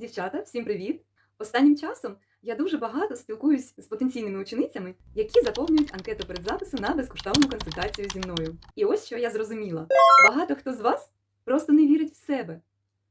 Дівчата, всім привіт! Останнім часом я дуже багато спілкуюсь з потенційними ученицями, які заповнюють анкету перед записом на безкоштовну консультацію зі мною. І ось що я зрозуміла: багато хто з вас просто не вірить в себе.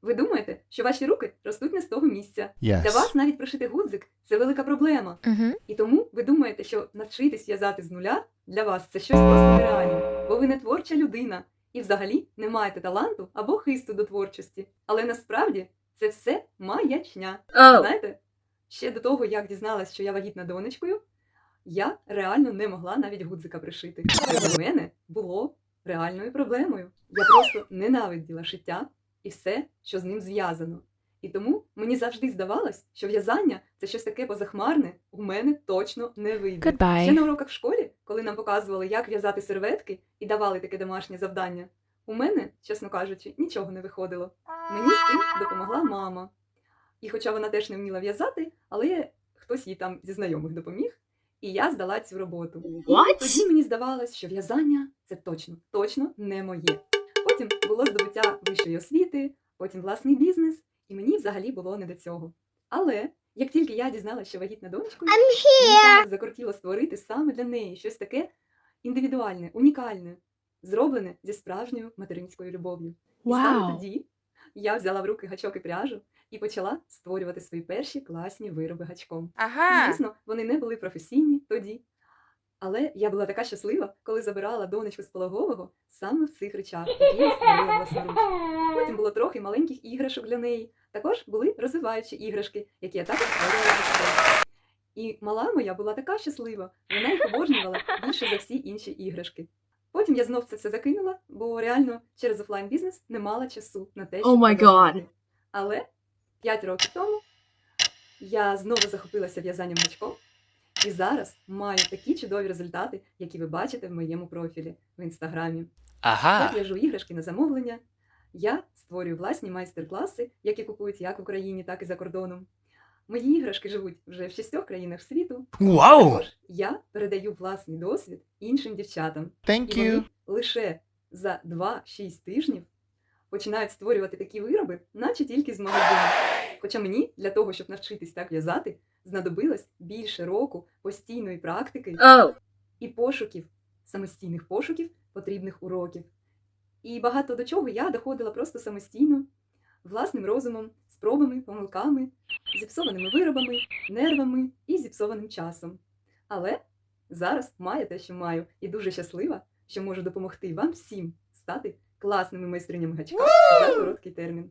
Ви думаєте, що ваші руки ростуть не з того місця. Yes. Для вас навіть прошити гудзик це велика проблема. Угу. І тому ви думаєте, що навчитись в'язати з нуля для вас це щось просто нереальне, бо ви не творча людина і взагалі не маєте таланту або хисту до творчості. Але насправді це все маячня. Знаєте, ще до того, як дізналась, що я вагітна донечкою, я реально не могла навіть гудзика пришити. Це для мене було реальною проблемою. Я просто ненавиділа шиття і все, що з ним зв'язано. І тому мені завжди здавалось, що в'язання це щось таке позахмарне, у мене точно не вийде. Ще на уроках в школі, коли нам показували, як в'язати серветки і давали таке домашнє завдання, у мене, чесно кажучи, нічого не виходило. Мені з цим допомогла мама. І хоча вона теж не вміла в'язати, але хтось їй там зі знайомих допоміг, і я здала цю роботу. І тоді мені здавалось, що в'язання це точно, точно не моє. Потім було здобуття вищої освіти, потім власний бізнес, і мені взагалі було не до цього. Але як тільки я дізналася, що вагітна донечкою, закортіло створити саме для неї щось таке індивідуальне, унікальне, зроблене зі справжньою материнською любов'ю. І саме тоді я взяла в руки гачок і пряжу і почала створювати свої перші класні вироби гачком. Ага. Звісно, вони не були професійні тоді. Але я була така щаслива, коли забирала донечку з пологового саме в цих речах, які я створила власноруч. Потім було трохи маленьких іграшок для неї. Також були розвиваючі іграшки, які я також створювала гачком. І мала моя була така щаслива, вона їх обожнювала більше за всі інші іграшки. Потім я знов це все закинула, бо реально через офлайн бізнес не мала часу на те, щоб Oh my. God. Але 5 років тому я знову захопилася в'язанням гачком, і зараз маю такі чудові результати, які ви бачите в моєму профілі в інстаграмі. Я Ага. в'яжу іграшки на замовлення. Я створюю власні майстер-класи, які купують як в Україні, так і за кордоном. Мої іграшки живуть вже в шістьох країнах світу. Вау! Також я передаю власний досвід іншим дівчатам. Thank І вони лише за 2-6 тижнів починають створювати такі вироби, наче тільки з магазину. Хоча мені для того, щоб навчитись так в'язати, знадобилось більше року постійної практики Oh. і пошуків, самостійних пошуків потрібних уроків. І багато до чого я доходила просто самостійно, власним розумом, спробами, помилками, зіпсованими виробами, нервами і зіпсованим часом. Але зараз маю те, що маю, і дуже щаслива, що можу допомогти вам всім стати класними майстринями гачка за короткий термін.